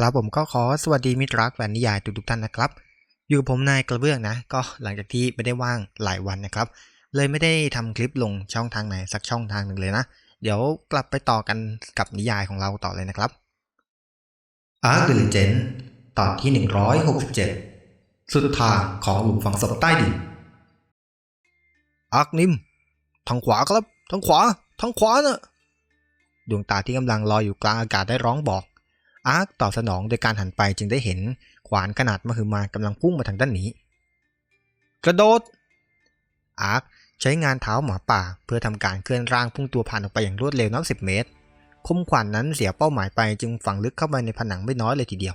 ครับผมก็ขอสวัสดีมิตรรักแฟนนิยายทุกๆท่านนะครับ อยู่กับผมนายกระเบื้องนะ ก็หลังจากที่ไม่ได้ว่างหลายวันนะครับ เลยไม่ได้ทำคลิปลงช่องทางไหนสักช่องทางหนึ่งเลยนะ เดี๋ยวกลับไปต่อกันกับนิยายของเราต่อเลยนะครับ Arc the Legend ตอนที่ 167 สุดทางของหลุมฝังศพใต้ดินอาร์คนิมทางขวาครับทางขวาทางขวาน่ะดวงตาที่กำลังลอยอยู่กลางอากาศได้ร้องบอก อาร์คตอบสนองโดยการหันไปจึงได้เห็นขวานขนาดมหึมากำลังพุ่งมาทางด้านนี้ กระโดด อาร์คใช้งานเท้าหมาป่า เพื่อทำการเคลื่อนร่างพุ่งตัวผ่านออกไปอย่างรวดเร็วนับสิบเมตร คมขวานนั้นเสียเป้าหมายไปจึงฝังลึกเข้าไปในผนังไม่น้อยเลยทีเดียว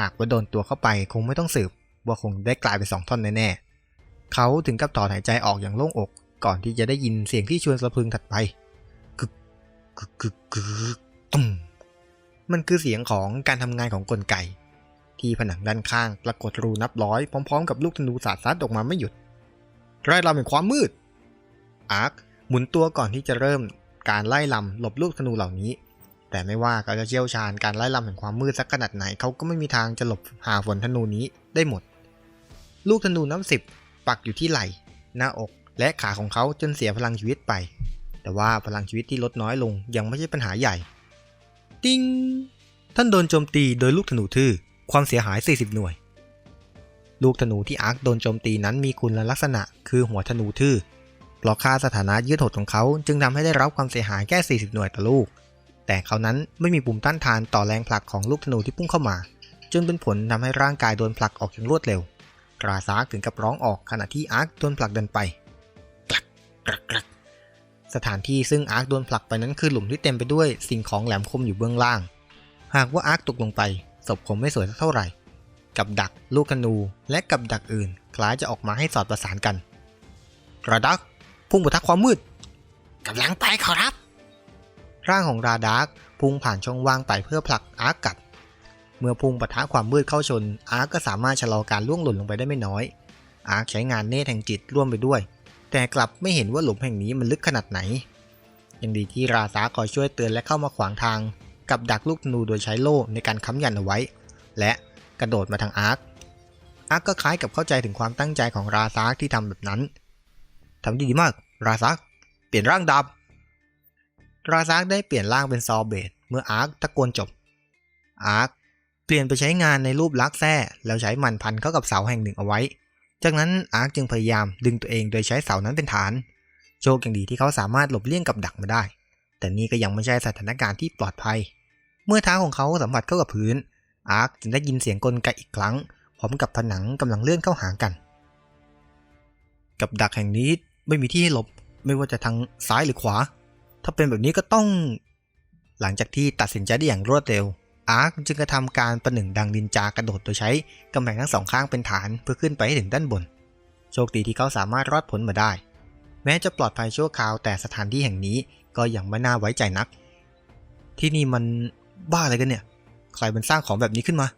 หากว่าโดนตัวเข้าไปคงไม่ต้องสืบ ว่าคงได้กลายเป็นสองท่อนแน่ๆเขาถึงกับถอนหายใจออกอย่างโล่งอก ก่อนที่จะได้ยินเสียงที่ชวนสะพึงถัดไปกึกกึกกึกกึกตุ้ม มันคือเสียงของการทำงานของกลไก ที่ผนังด้านข้างปรากฏรูนับร้อยพร้อมๆ กับลูกธนูสาดซัดออกมาไม่หยุดไล่ลำเป็นความมืด อาร์คหมุนตัวก่อนที่จะเริ่มการไล่ลำหลบลูกธนูเหล่านี้ แต่ไม่ว่าเขาจะเชี่ยวชาญการไล่ลำแห่งความมืดสักขนาดไหนเขาก็ไม่มีทางจะหลบหาฝนธนูนี้ได้หมด ลูกธนูน้ำสิบปักอยู่ที่ไหล่ หน้าอกและขาของเขาจนเสียพลังชีวิตไป แต่ว่าพลังชีวิตที่ลดน้อยลงยังไม่ใช่ปัญหาใหญ่ ติ้งท่านโดนโจมตีโดยลูกธนูทื่อความเสียหาย 40 หน่วย ลูกธนูที่อาร์คโดนโจมตีนั้นมีคุณลักษณะ คือหัวธนูทื่อเพราค่าสถานะยืดหดของเขา จึงทำให้ได้รับความเสียหายแค่ 40 หน่วยต่อลูก แต่เขานั้นไม่มีปุ่มต้านทานต่อแรงผลักของลูกธนูที่พุ่งเข้ามา จนเป็นผลทำให้ร่างกายโดนผลักออกอย่างรวดเร็วกราซาถึงกับร้องออกขณะที่อาร์คโดนผลักเดันไปกลักกลักกลัก สถานที่ซึ่งอาร์คโดนผลักไปนั้นคือหลุมที่เต็มไปด้วยสิ่งของแหลมคมอยู่เบื้องล่าง หากว่าอาร์คตกลงไปศพคงไม่สวยสักเท่าไหร่ กับดัก ลูกธนู และกับดักอื่น คล้ายจะออกมาให้สอดประสานกันราดักพุ่งปะทะความมืดกำลังไปขอรับ ร่างของราดักพุ่งผ่านช่องว่างไปเพื่อผลักอาร์คกลับ เมื่อพุ่งปะทะความมืดเข้าชนอาร์ก็สามารถชะลอการล่วงหล่นลงไปได้ไม่น้อย อาร์คใช้งานเนตแห่งจิตร่วมไปด้วย แต่กลับไม่เห็นว่าหลุมแห่งนี้มันลึกขนาดไหน ยังดีที่ราซาคอยช่วยเตือนและเข้ามาขวางทาง กับดักลูกธนูโดยใช้โล่ในการค้ำยันเอาไว้ และกระโดดมาทางอาร์ค อาร์คก็คล้ายกับเข้าใจถึงความตั้งใจของราซาที่ทำแบบนั้นทำด้ดีมาก ราซาคเปลี่ยนร่างดาบราซาคได้เปลี่ยนร่างเป็นซอเบตเมื่ออาร์คตะโกนจบ อาร์คเปลี่ยนไปใช้งานในรูปลักษ์แท้แล้วใช้มันพันเข้ากับเสาแห่งหนึ่งเอาไว้ จากนั้นอาร์คจึงพยายามดึงตัวเองโดยใช้เสานั้นเป็นฐาน โชคอย่างดีที่เขาสามารถหลบเลี่ยงกับดักมาได้ แต่นี่ก็ยังไม่ใช่สถานการณ์ที่ปลอดภัย เมื่อเท้าของเขาสัมผัสเข้ากับพื้น อาร์คจึงได้ยินเสียงกลไกอีกครั้ง พร้อมกับผนังกำลังเลื่อนเข้าหากัน กับดักแห่งนี้ไม่มีที่ให้หลบ ไม่ว่าจะทางซ้ายหรือขวา ถ้าเป็นแบบนี้ก็ต้อง หลังจากที่ตัดสินใจได้อย่างรวดเร็ว อาร์คจึงกระทำการประหนึ่งดังดินจากระโดดโดยใช้กำแพงทั้งสองข้างเป็นฐานเพื่อขึ้นไปให้ถึงด้านบน โชคดีที่เขาสามารถรอดพ้นมาได้ แม้จะปลอดภัยชั่วคราวแต่สถานที่แห่งนี้ก็ยังไม่น่าไว้ใจนัก ที่นี่มันบ้าอะไรกันเนี่ย ใครมันสร้างของแบบนี้ขึ้นมา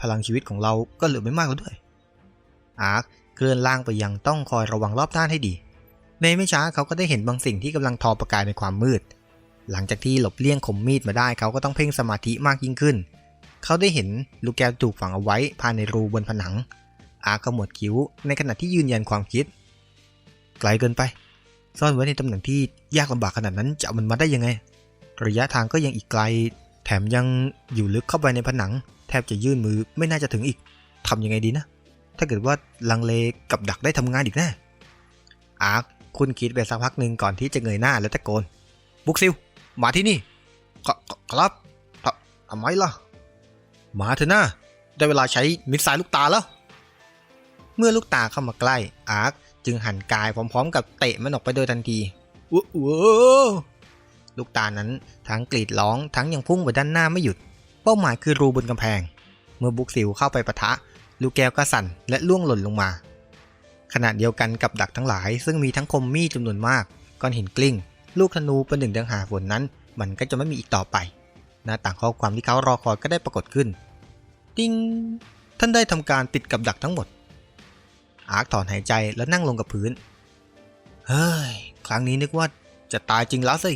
พลังชีวิตของเราก็เหลือไม่มากแล้วด้วย อาร์คเคลื่อนล่างไปยังต้องคอยระวังรอบด้านให้ดี ในไม่ช้าเขาก็ได้เห็นบางสิ่งที่กำลังทอประกายในความมืด หลังจากที่หลบเลี่ยงคมมีดมาได้เขาก็ต้องเพ่งสมาธิมากยิ่งขึ้น เขาได้เห็นลูกแก้วถูกฝังเอาไว้ภายในรูบนผนัง อาขมวดคิ้วในขณะที่ยืนยันความคิด ไกลเกินไป ซ่อนไว้ในตำแหน่งที่ยากลำบากขนาดนั้นจะเอามันมาได้ยังไง ระยะทางก็ยังอีกไกล แถมยังอยู่ลึกเข้าไปในผนัง แทบจะยื่นมือไม่น่าจะถึงอีกทำยังไงดีนะ ถ้าเกิดว่าลังเลกับดักได้ทำงานอีกแน่อาร์คคุณคิดไปสักพักหนึ่งก่อนที่จะเงยหน้าแล้วตะโกน บุกซิล มาที่นี่ ครับทำไมล่ะ มาเถอะนะได้เวลาใช้มิสไซล์ลูกตาแล้ว เมื่อลูกตาเข้ามาใกล้ อาร์คจึงหันกายพร้อมๆ กับเตะมันออกไปโดยทันทีว้าวลูกตานั้นทั้งกรีดร้องทั้งยังพุ่งไปด้านหน้าไม่หยุด เป้าหมายคือรูบนกำแพง เมื่อบุกซิลเข้าไปปะทะ ลูกแก้วก็สั่นและล่วงหล่นลงมา ขณะเดียวกันกับดักทั้งหลาย ซึ่งมีทั้งคมมีดจำนวนมาก ก้อนหินกลิ้ง ลูกธนูเป็นหนึ่งดังหาฝนนั้น มันก็จะไม่มีอีกต่อไป หน้าต่างข้อความที่เขารอคอยก็ได้ปรากฏขึ้น ติ้ง ท่านได้ทำการปิดกับดักทั้งหมด อาร์คถอนหายใจแล้วนั่งลงกับพื้น เฮ้ย ครั้งนี้นึกว่าจะตายจริงแล้วสิ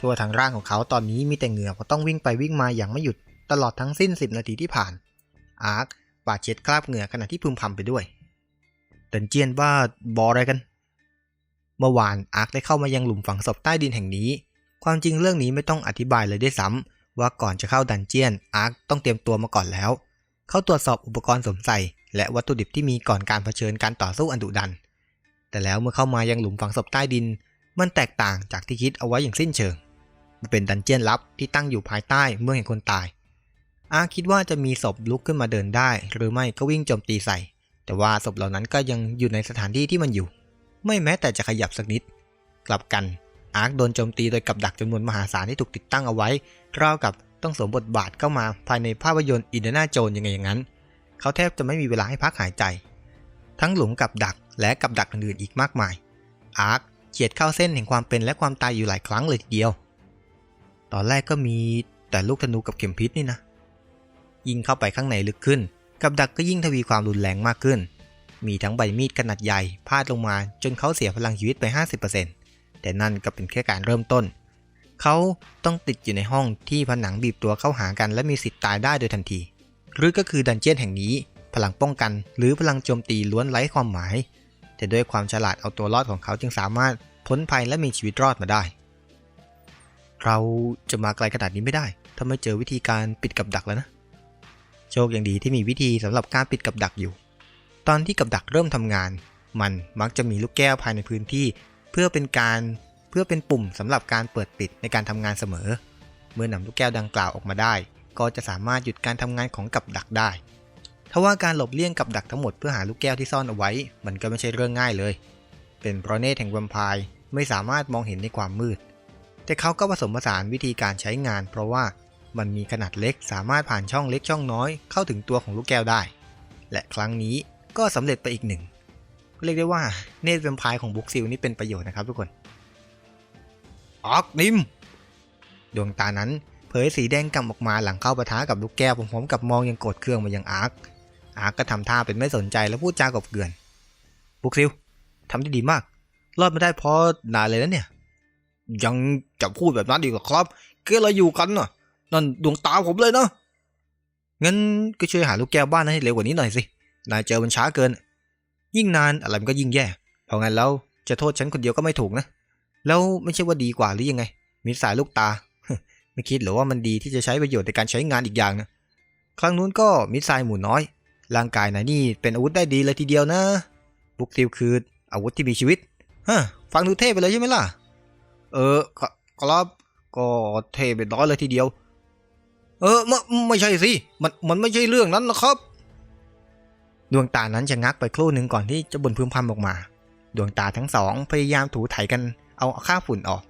ทั่วทางร่างของเขาตอนนี้มีแต่เหงื่อเพราะต้องวิ่งไปวิ่งมาอย่างไม่หยุดตลอดทั้งสิ้น 10 นาทีที่ผ่าน อาร์คปาดเช็ดคราบเหงื่อขณะที่พึมพำไปด้วยดันเจียนว่าบออะไรกัน เมื่อวานอาร์คได้เข้ามายังหลุมฝังศพใต้ดินแห่งนี้ ความจริงเรื่องนี้ไม่ต้องอธิบายเลยด้วยซ้ำว่าก่อนจะเข้าดันเจียนอาร์คต้องเตรียมตัวมาก่อนแล้ว เขาตรวจสอบอุปกรณ์สวมใส่ และวัตถุดิบที่มีก่อนการเผชิญการต่อสู้อันดุดัน แต่แล้วเมื่อเข้ามายังหลุมฝังศพใต้ดิน มันแตกต่างจากที่คิดเอาไว้อย่างสิ้นเชิง มันเป็นดันเจียนลับที่ตั้งอยู่ภายใต้เมืองแห่งคนตาย อาร์คคิดว่าจะมีศพลุกขึ้นมาเดินได้ หรือไม่ก็วิ่งโจมตีใส่ แต่ว่าศพเหล่านั้นก็ยังอยู่ในสถานที่ที่มันอยู่ ไม่แม้แต่จะขยับสักนิด กลับกันอาร์คโดนโจมตีโดยกับดักจำนวนมหาศาลที่ถูกติดตั้งเอาไว้ราวกับต้องสวมบทบาทเข้ามาภายในภาพยนตร์อินเดน่าโจนยังไงอย่างนั้น เขาแทบจะไม่มีเวลาให้พักหายใจ ทั้งหลุมกับดักและกับดักอื่นอีกมากมาย อาร์คเฉียดเข้าเส้นแห่งความเป็นและความตายอยู่หลายครั้งเลยทีเดียว ตอนแรกก็มีแต่ลูกธนูกับเข็มพิษนี่นะ ยิ่งเข้าไปข้างในลึกขึ้น กับดักก็ยิ่งทวีความรุนแรงมากขึ้น มีทั้งใบมีดขนาดใหญ่พาดลงมาจนเขาเสียพลังชีวิตไป 50%แต่นั่นก็เป็นแค่การเริ่มต้น เขาต้องติดอยู่ในห้องที่ผนังบีบตัวเข้าหากันและมีสิทธิ์ตายได้โดยทันที หรือก็คือดันเจียนแห่งนี้ พลังป้องกัน หรือพลังโจมตีล้วนไร้ความหมาย แต่ด้วยความฉลาดเอาตัวรอดของเขาจึงสามารถพ้นภัยและมีชีวิตรอดมาได้ เราจะมาไกลขนาดนี้ไม่ได้ถ้าไม่เจอวิธีการปิดกับดักแล้วนะ โชคอยังดีที่มีวิธีสำหรับการปิดกับดักอยู่ ตอนที่กับดักเริ่มทำงาน มันมักจะมีลูกแก้วภายในพื้นที่ เพื่อเป็นการเพื่อเป็นปุ่มสำหรับการเปิดปิดในการทำงานเสมอ เมื่อนำลูกแก้วดังกล่าวออกมาได้ ก็จะสามารถหยุดการทำงานของกับดักได้ทว่าการหลบเลี่ยงกับดักทั้งหมดเพื่อหาลูกแก้วที่ซ่อนเอาไว้ มันก็ไม่ใช่เรื่องง่ายเลย เป็นเพราะเนตรแห่งแวมไพร์ไม่สามารถมองเห็นในความมืด แต่เขาก็ผสมผสานวิธีการใช้งาน เพราะว่ามันมีขนาดเล็กสามารถผ่านช่องเล็กช่องน้อยเข้าถึงตัวของลูกแก้วได้ และครั้งนี้ ก็สำเร็จไปอีกหนึ่ง เรียกได้ว่าเนตรแวมไพร์ของบุ๊กซิลนี่เป็นประโยชน์นะครับทุกคนออกนิม ดวงตานั้นเผยสีแดงกำออกมาหลังเข้าปะทะกับลูกแก้วพร้อมๆกับมองยังโกรธเคืองมายังอาร์คอาร์คก็ทำท่าเป็นไม่สนใจแล้วพูดจากบเกลื่อนบุกซิลทำได้ดีมาก รอดมาได้เพราะนายเลยนะเนี่ย ยังจะพูดแบบนั้นดีกว่าครับเกเราอยู่กันน่ะนั่นดวงตาผมเลยเนาะงั้นก็ช่วยหาลูกแก้วบ้านให้เร็วกว่านี้หน่อยสิ นายเจอมันช้าเกิน ยิ่งนานอะไรมันก็ยิ่งแย่ เพราะงั้นแล้วจะโทษฉันคนเดียวก็ไม่ถูกนะ แล้วไม่ใช่ว่าดีกว่าหรือยังไง มีสายลูกตา ไม่คิดหรือว่ามันดีที่จะใช้ประโยชน์ในการใช้งานอีกอย่างนะ ครั้งนู้นก็มิสไซล์หมู่น้อย ร่างกายนายนี่เป็นอาวุธได้ดีเลยทีเดียวนะบุกซิลคืออาวุธที่มีชีวิตฮะฟังดูเท่ไปเลยใช่ไหมล่ะ เออครับก็เท่ไปร้อยเลยทีเดียว เออไม่ไม่ใช่สิ มันมันไม่ใช่เรื่องนั้นนะครับ ดวงตานั้นจะงักไปครู่หนึ่งก่อนที่จะบ่นพึมพำออกมา ดวงตาทั้งสองพยายามถูไถกันเอาค่าฝุ่นออก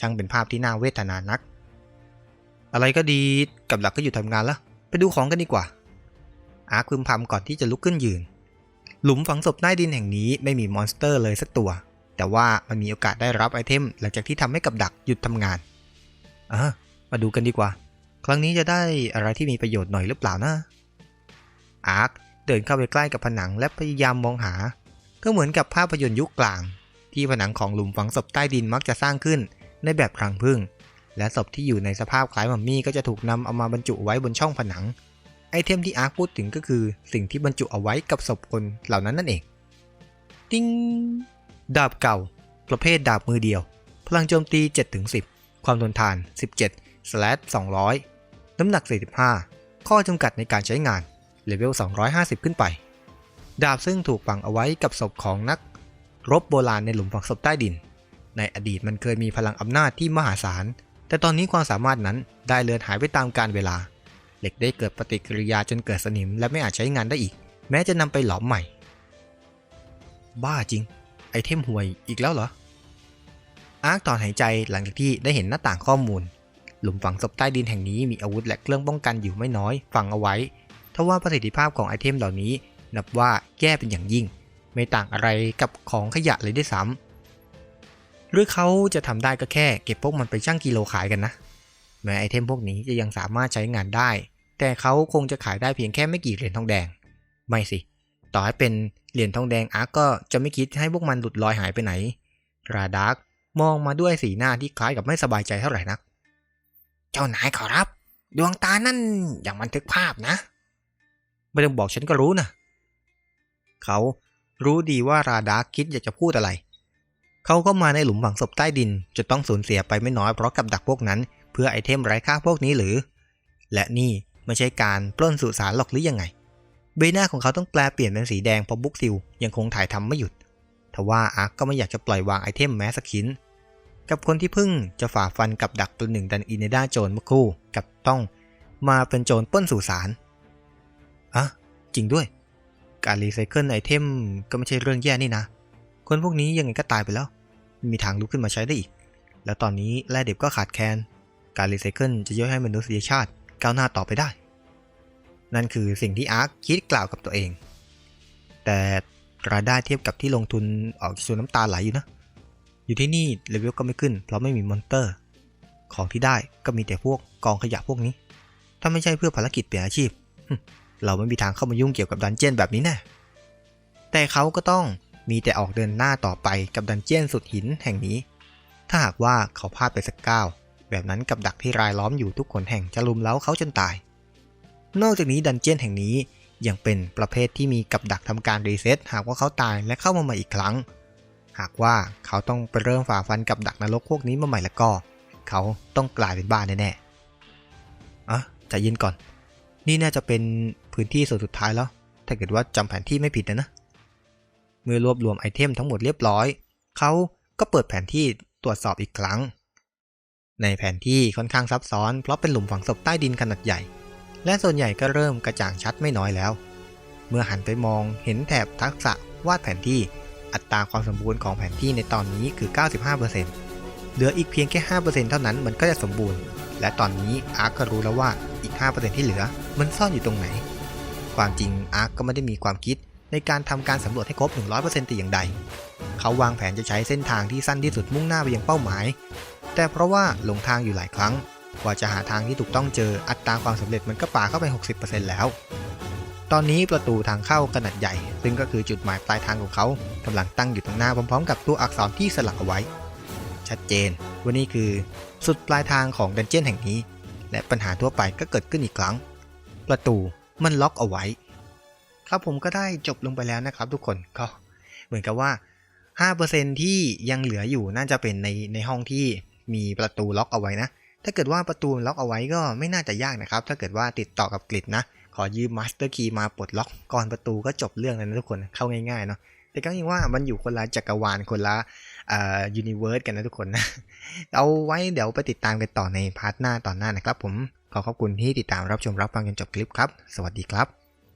ช่างเป็นภาพที่น่าเวทนานัก อะไรก็ดีกับหลักก็อยู่ทำงานแล้วไปดูของกันดีกว่า อาร์คพึมพำก่อนที่จะลุกขึ้นยืน หลุมฝังศพใต้ดินแห่งนี้ไม่มีมอนสเตอร์เลยสักตัว แต่ว่ามันมีโอกาสได้รับไอเทมหลังจากที่ทำให้กับดักหยุดทำงานอะมาดูกันดีกว่า ครั้งนี้จะได้อะไรที่มีประโยชน์หน่อยหรือเปล่านะอาร์ค เดินเข้าไปใกล้กับผนังและพยายามมองหา ก็เหมือนกับภาพยนตร์ยุคกลาง ที่ผนังของหลุมฝังศพใต้ดินมักจะสร้างขึ้นในแบบรังผึ้งและศพที่อยู่ในสภาพคล้ายมัมมี่ก็จะถูกนำเอามาบรรจุไว้บนช่องผนัง ไอเทมที่อาร์คพูดถึงก็คือสิ่งที่บรรจุเอาไว้กับศพคนเหล่านั้นนั่นเอง ติ้งดาบเก่า ประเภทดาบมือเดียว พลังโจมตี 7-10 ความทนทาน 17/200 น้ำหนัก 45 ข้อจำกัดในการใช้งาน เลเวล 250 ขึ้นไป ดาบซึ่งถูกฝังเอาไว้กับศพของนัก รบโบราณในหลุมฝังศพใต้ดิน ในอดีตมันเคยมีพลังอำนาจที่มหาศาล แต่ตอนนี้ความสามารถนั้นได้เลือนหายไปตามกาลเวลา เหล็กได้เกิดปฏิกิริยาจนเกิดสนิมและไม่อาจใช้งานได้อีก แม้จะนำไปหลอมใหม่ บ้าจริง ไอเทมห่วยอีกแล้วเหรอ อาร์คตอนหายใจหลังจากที่ได้เห็นหน้าต่างข้อมูลหลุมฝังศพใต้ดินแห่งนี้มีอาวุธและเครื่องป้องกันอยู่ไม่น้อย ฝังเอาไว้ ทว่าประสิทธิภาพของไอเทมเหล่านี้นับว่าแย่เป็นอย่างยิ่ง ไม่ต่างอะไรกับของขยะเลยด้วยซ้ำหรือเขาจะทำได้ก็แค่เก็บพวกมันไปชั่งกิโลขายกันนะ แม้ไอเทมพวกนี้จะยังสามารถใช้งานได้ แต่เขาคงจะขายได้เพียงแค่ไม่กี่เหรียญทองแดง ไม่สิ ต่อให้เป็นเหรียญทองแดงอาร์ก็จะไม่คิดให้พวกมันหลุดลอยหายไปไหน ราดาร์กมองมาด้วยสีหน้าที่คล้ายกับไม่สบายใจเท่าไหร่นัก เจ้านายขอรับ ดวงตานั่นอย่างบันทึกภาพนะ ไม่ต้องบอกฉันก็รู้นะ เขารู้ดีว่าราดาคิดอยากจะพูดอะไร เขาก็มาในหลุมฝังศพใต้ดิน จะต้องสูญเสียไปไม่น้อยเพราะกับดักพวกนั้น เพื่อไอเทมไร้ค่าพวกนี้หรือ และนี่ไม่ใช่การปล้นสุสานหรอกหรือยังไง ใบหน้าของเขาต้องแปลเปลี่ยนเป็นสีแดงเพราะบุ๊กซิลยังคงถ่ายทำไม่หยุดทว่าอาร์ก็ไม่อยากจะปล่อยวางไอเทมแม้สักชิ้น กับคนที่เพิ่งจะฝ่าฟันกับดักตัวหนึ่งดันอินเนด้าโจรเมื่อคู่ กับต้องมาเป็นโจรปล้นสุสาน อะจริงด้วย การรีไซเคิลไอเทมก็ไม่ใช่เรื่องแย่นี่นะ คนพวกนี้ยังไงก็ตายไปแล้ว มีทางลุกขึ้นมาใช้ได้อีก แล้วตอนนี้แร่เด็บก็ขาดแคลน การรีไซเคิลจะย่อยให้มนุษยชาติก้าวหน้าต่อไปได้ นั่นคือสิ่งที่อาร์คคิดกล่าวกับตัวเอง แต่รายได้เทียบกับที่ลงทุนออกจนน้ำตาไหลอยู่นะ อยู่ที่นี่เลเวลก็ไม่ขึ้น เพราะไม่มีมอนเตอร์ ของที่ได้ก็มีแต่พวกกองขยะพวกนี้ ถ้าไม่ใช่เพื่อภารกิจเปลี่ยนอาชีพ เราไม่มีทางเข้ามายุ่งเกี่ยวกับดันเจี้ยนแบบนี้แน่แต่เขาก็ต้องมีแต่ออกเดินหน้าต่อไปกับดันเจี้ยนสุดหินแห่งนี้ ถ้าหากว่าเขาพลาดไปสักก้าวแบบนั้นกับดักที่รายล้อมอยู่ทุกคนแห่งจะลุมเล้าเขาจนตาย นอกจากนี้ดันเจี้ยนแห่งนี้ยังเป็นประเภทที่มีกับดักทำการรีเซ็ตหากว่าเขาตายและเข้ามาใหม่อีกครั้ง หากว่าเขาต้องไปเริ่มฝ่าฟันกับดักนรกพวกนี้มาใหม่แล้วก็ เขาต้องกลายเป็นบ้าแน่ๆอะใจเย็นก่อน นี่น่าจะเป็นพื้นที่ส่วนสุดท้ายแล้ว ถ้าเกิดว่าจำแผนที่ไม่ผิดนะนะ เมื่อรวบรวมไอเทมทั้งหมดเรียบร้อย เขาก็เปิดแผนที่ตรวจสอบอีกครั้ง ในแผนที่ค่อนข้างซับซ้อน เพราะเป็นหลุมฝังศพใต้ดินขนาดใหญ่ และส่วนใหญ่ก็เริ่มกระจ่างชัดไม่น้อยแล้ว เมื่อหันไปมองเห็นแถบทักษะวาดแผนที่อัตราความสมบูรณ์ของแผนที่ในตอนนี้คือ 95%เหลืออีกเพียงแค่ 5%เท่านั้นมันก็จะสมบูรณ์ และตอนนี้อาร์คก็รู้แล้วว่าอีก 5%ที่เหลือ มันซ่อนอยู่ตรงไหน ความจริงอาร์คก็ไม่ได้มีความคิดในการทำการสำรวจให้ครบ 100%แต่อย่างใด เขาวางแผนจะใช้เส้นทางที่สั้นที่สุดมุ่งหน้าไปยังเป้าหมาย แต่เพราะว่าหลงทางอยู่หลายครั้ง กว่าจะหาทางที่ถูกต้องเจออัตราความสำเร็จมันก็ป่าเข้าไป 60%แล้ว ตอนนี้ประตูทางเข้าขนาดใหญ่ ซึ่งก็คือจุดหมายปลายทางของเขากำลังตั้งอยู่ตรงหน้าพร้อมๆ กับตัวอักษรที่สลักเอาไว้ ชัดเจนว่านี่คือ สุดปลายทางของดันเจี้ยนแห่งนี้ และปัญหาทั่วไปก็เกิดขึ้นอีกครั้ง ประตูมันล็อกเอาไว้ ครับผมก็ได้จบลงไปแล้วนะครับ ทุกคนก็เหมือนกับว่า 5%ที่ยังเหลืออยู่น่าจะเป็นในในห้องที่มีประตูล็อกเอาไว้นะ ถ้าเกิดว่าประตูล็อกเอาไว้ก็ไม่น่าจะยากนะครับ ถ้าเกิดว่าติดต่อกับกริดนะ ขอยืมมาสเตอร์คีย์มาปลดล็อกก่อนประตูก็จบเรื่องเลยนะทุกคนเข้าง่ายๆเนาะแต่ก็ยังว่ามันอยู่คนละจักรวาลคนละเอ่อยูนิเวิร์สกันนะทุกคนนะ เอาไว้เดี๋ยวไปติดตามกันต่อในพาร์ทหน้าตอนหน้านะครับผม ขอขอบคุณที่ติดตามรับชมรับฟังจนจบคลิปครับ สวัสดีครับ